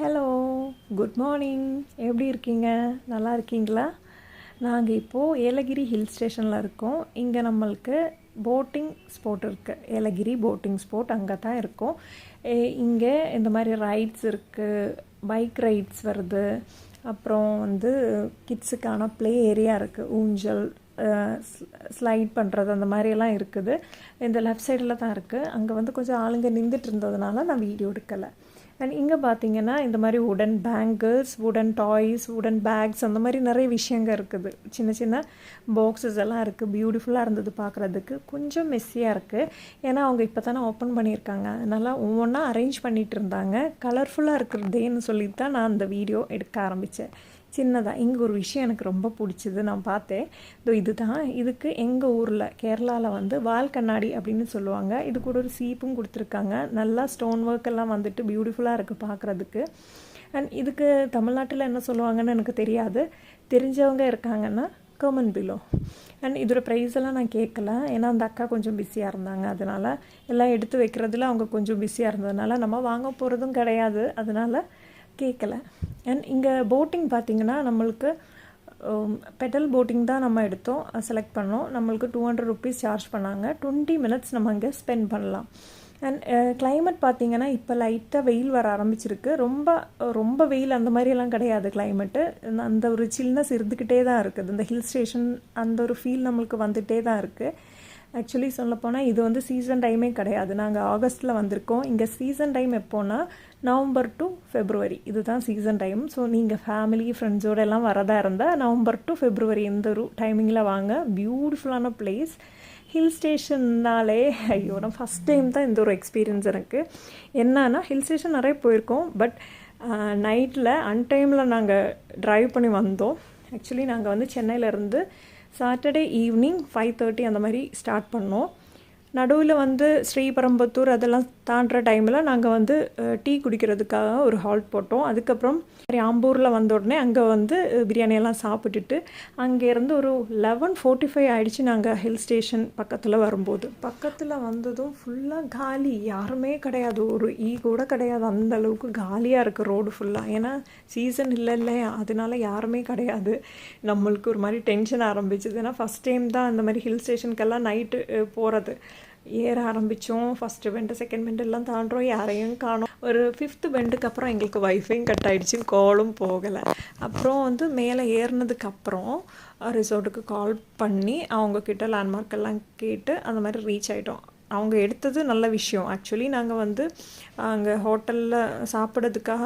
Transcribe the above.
Hello good morning எப்படி இருக்கீங்க? நல்லா இருக்கீங்களா? நாங்கள் இப்போது ஏலகிரி ஹில் ஸ்டேஷனில் இருக்கோம். இங்கே நம்மளுக்கு போட்டிங் ஸ்போர்ட் இருக்குது ஏலகிரி போட்டிங் ஸ்போட் அங்கே தான் இருக்கோம். ஏ- இங்கே இந்த மாதிரி ரைட்ஸ் இருக்குது பைக் ரைட்ஸ் வருது. அப்புறம் வந்து கிட்ஸுக்கான ப்ளே ஏரியா இருக்குது ஊஞ்சல் ஸ்லைட் பண்ணுறது அந்த மாதிரியெல்லாம் இருக்குது. இந்த லெஃப்ட் சைடில் தான் இருக்குது அங்கே வந்து கொஞ்சம் ஆளுங்க நின்றுட்டு இருந்ததுனால நான் வீடியோ எடுக்கலை. அண்ட் இங்கே பார்த்தீங்கன்னா இந்த மாதிரி உடன் பேங்கிள்ஸ் உடன் டாய்ஸ் உடன் பேக்ஸ் அந்த மாதிரி நிறைய விஷயங்கள் இருக்குது. சின்ன சின்ன பாக்ஸஸ் எல்லாம் இருக்குது பியூட்டிஃபுல்லாக இருந்தது பார்க்குறதுக்கு கொஞ்சம் மெஸ்ஸியாக இருக்குது ஏன்னா அவங்க இப்போ தானே ஓப்பன் பண்ணியிருக்காங்க. அதனால் ஒவ்வொன்றா அரேஞ்ச் பண்ணிகிட்டு இருந்தாங்க. கலர்ஃபுல்லாக இருக்கிறதேன்னு சொல்லிட்டு தான் நான் அந்த வீடியோ எடுக்க ஆரம்பித்தேன் சின்னதாக இங்கே ஒரு விஷயம் எனக்கு ரொம்ப பிடிச்சது. நான் பார்த்தேன். இதோ தான் இதுக்கு எங்கள் ஊரில் கேரளாவில் வந்து வால் கண்ணாடி அப்படின்னு சொல்லுவாங்க. இது கூட ஒரு சீப்பும் கொடுத்துருக்காங்க. நல்லா ஸ்டோன் ஒர்க் எல்லாம் வந்துட்டு பியூட்டிஃபுல்லாக இருக்குது பார்க்குறதுக்கு. அண்ட் இதுக்கு தமிழ்நாட்டில் என்ன சொல்லுவாங்கன்னு எனக்கு தெரியாது. தெரிஞ்சவங்க இருக்காங்கன்னா கமெண்ட் பிலோ அண்ட் இதோட ப்ரைஸ் எல்லாம் நான் கேட்கல. ஏன்னா அந்த அக்கா கொஞ்சம் பிஸியாக இருந்தாங்க. அதனால் எல்லாம் எடுத்து வைக்கிறதுல அவங்க கொஞ்சம் பிஸியாக இருந்ததுனால நம்ம வாங்க போகிறதும் கிடையாது. அதனால் கேட்கல. அண்ட் இங்கே போட்டிங் பார்த்திங்கன்னா நம்மளுக்கு பெடல் போட்டிங் தான் நம்ம எடுத்தோம். செலக்ட் பண்ணோம். நம்மளுக்கு டூ ஹண்ட்ரட் ருபீஸ் சார்ஜ் பண்ணாங்க. டுவெண்ட்டி மினிட்ஸ் நம்ம அங்கே ஸ்பெண்ட் பண்ணலாம். அண்ட் கிளைமேட் uh, பார்த்தீங்கன்னா இப்போ லைட்டாக வெயில் வர ஆரம்பிச்சிருக்கு. ரொம்ப ரொம்ப வெயில் அந்த மாதிரியெல்லாம் கிடையாது கிளைமேட்டு அந்த ஒரு சில்னஸ் இருந்துக்கிட்டே தான் இருக்குது. இந்த ஹில் ஸ்டேஷன் அந்த ஒரு ஃபீல் நம்மளுக்கு வந்துகிட்டே தான் இருக்குது ஆக்சுவலி சொல்லப்போனால் இது வந்து சீசன் டைமே கிடையாது. நாங்கள் ஆகஸ்ட்டில் வந்திருக்கோம். இங்கே சீசன் டைம் எப்போன்னா நவம்பர் டு ஃபெப்ரவரி இதுதான் சீசன் டைம் ஸோ நீங்கள் ஃபேமிலி ஃப்ரெண்ட்ஸோட எல்லாம் வரதா இருந்தால் நவம்பர் டு ஃபெப்ரவரி இந்த ஒரு டைமிங்கில் வாங்க. பியூட்டிஃபுல்லான பிளேஸ் ஹில் ஸ்டேஷன்னாலே ஐயோ நான் ஃபஸ்ட் டைம் தான் இந்த ஒரு எக்ஸ்பீரியன்ஸ் எனக்கு. என்னன்னா ஹில் ஸ்டேஷன் நிறைய போயிருக்கோம். பட் நைட்டில் அன்டைமில் நாங்கள் ட்ரைவ் பண்ணி வந்தோம். ஆக்சுவலி நாங்கள் வந்து சென்னையிலேருந்து சாட்டர்டே ஈவினிங் ஃபைவ் தேர்ட்டி அந்த மாதிரி ஸ்டார்ட் பண்ணோம். நடுவில் வந்து ஸ்ரீபெரும்புத்தூர் அதெல்லாம் தாண்டுற டைமில் நாங்கள் வந்து டீ குடிக்கிறதுக்காக ஒரு ஹால்ட் போட்டோம். அதுக்கப்புறம் ஆம்பூரில் வந்த உடனே அங்கே வந்து பிரியாணியெல்லாம் சாப்பிட்டுட்டு அங்கேருந்து ஒரு லெவன் ஃபோர்ட்டி ஃபைவ் ஆகிடுச்சு நாங்கள் ஹில் ஸ்டேஷன் பக்கத்தில் வரும்போது. பக்கத்தில் வந்ததும் ஃபுல்லாக காலி. யாருமே கிடையாது. ஒரு ஈ கூட கிடையாது. அந்த அளவுக்கு காலியாக இருக்குது ரோடு ஃபுல்லாக ஏன்னா சீசன் இல்லை இல்லையா? அதனால யாருமே கிடையாது. நம்மளுக்கு ஒரு மாதிரி டென்ஷன் ஆரம்பிச்சது. ஏன்னா ஃபஸ்ட் டைம் தான் அந்த மாதிரி ஹில் ஸ்டேஷனுக்கெல்லாம் நைட்டு போகிறது ஏற ஆரம்பித்தோம் ஃபஸ்ட்டு பெண்டு செகண்ட் பெண்டு எல்லாம் தாண்டுறோம் யாரையும் காணோம். ஒரு ஃபிஃப்த்து பெண்டுக்கு அப்புறம் எங்களுக்கு வைஃபையும் கட் ஆகிடுச்சு காலும் போகலை. அப்புறம் வந்து மேலே ஏறினதுக்கப்புறம் ரிசோர்ட்டுக்கு ரிசார்ட்டுக்கு கால் பண்ணி அவங்கக்கிட்ட லேண்ட்மார்க் எல்லாம் கேட்டு அந்த மாதிரி ரீச் ஆகிட்டோம் அவங்க எடுத்தது நல்ல விஷயம். ஆக்சுவலி நாங்கள் வந்து அங்கே ஹோட்டலில் சாப்பிட்றதுக்காக